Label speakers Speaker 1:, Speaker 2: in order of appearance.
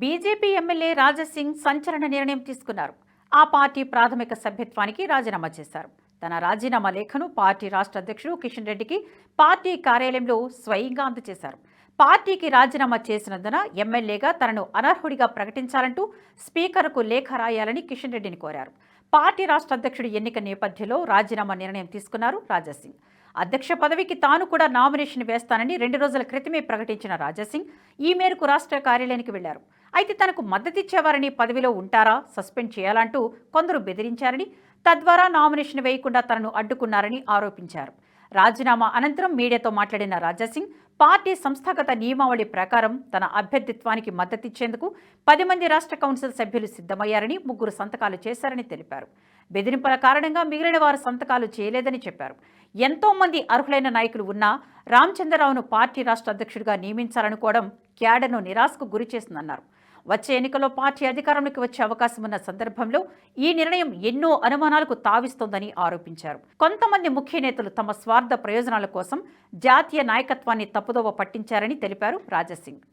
Speaker 1: BJP MLA Raja Singh సంచలన నిర్ణయం తీసుకున్నారు. ఆ పార్టీ ప్రాథమిక సభ్యత్వానికి రాజీనామా చేశారు. తన రాజీనామా లేఖను పార్టీ రాష్ట్ర అధ్యక్షుడు కిషన్ రెడ్డికి పార్టీ కార్యాలయంలో స్వయంగా అందజేశారు. పార్టీకి రాజీనామా చేసినందున ఎమ్మెల్యేగా తనను అనర్హుడిగా ప్రకటించాలంటూ స్పీకర్కు లేఖ రాయాలని కిషన్ రెడ్డిని కోరారు. పార్టీ రాష్ట్ర అధ్యక్షుడి ఎన్నిక నేపథ్యంలో రాజీనామా నిర్ణయం తీసుకున్నారు రాజాసింగ్. అధ్యక్ష పదవికి తాను కూడా నామినేషన్ వేస్తానని రెండు రోజుల క్రితమే ప్రకటించిన రాజాసింగ్ ఈ మేరకు రాష్ట్ర కార్యాలయానికి వెళ్ళారు. అయితే తనకు మద్దతిచ్చేవారని పదవిలో ఉంటారా? సస్పెండ్ చేయాలంటూ కొందరు బెదిరించారని తద్వారా నామినేషన్ వేయకుండా తనను అడ్డుకున్నారని ఆరోపించారు. రాజీనామా అనంతరం మీడియాతో మాట్లాడిన రాజాసింగ్ పార్టీ సంస్థాగత నియమావళి ప్రకారం తన అభ్యర్థిత్వానికి మద్దతిచ్చేందుకు పది మంది రాష్ట్ర కౌన్సిల్ సభ్యులు సిద్ధమయ్యారని ముగ్గురు సంతకాలు చేశారని తెలిపారు. బెదిరింపుల కారణంగా మిగిలిన వారు సంతకాలు చేయలేదని చెప్పారు. ఎంతో మంది అర్హులైన నాయకులు ఉన్నా రామచంద్రరావును పార్టీ రాష్ట్ర అధ్యక్షుడిగా నియమించాలనుకోవడం క్యాడర్ను నిరాశకు గురి చేసిందన్నారు. వచ్చే ఎన్నికల్లో పార్టీ అధికారంలోకి వచ్చే అవకాశం ఉన్న సందర్భంలో ఈ నిర్ణయం ఎన్నో అనుమానాలకు తావిస్తోందని ఆరోపించారు. కొంతమంది ముఖ్య నేతలు తమ స్వార్థ ప్రయోజనాల కోసం జాతీయ నాయకత్వాన్ని తప్పుదోవ పట్టించారని తెలిపారు రాజసింగ్.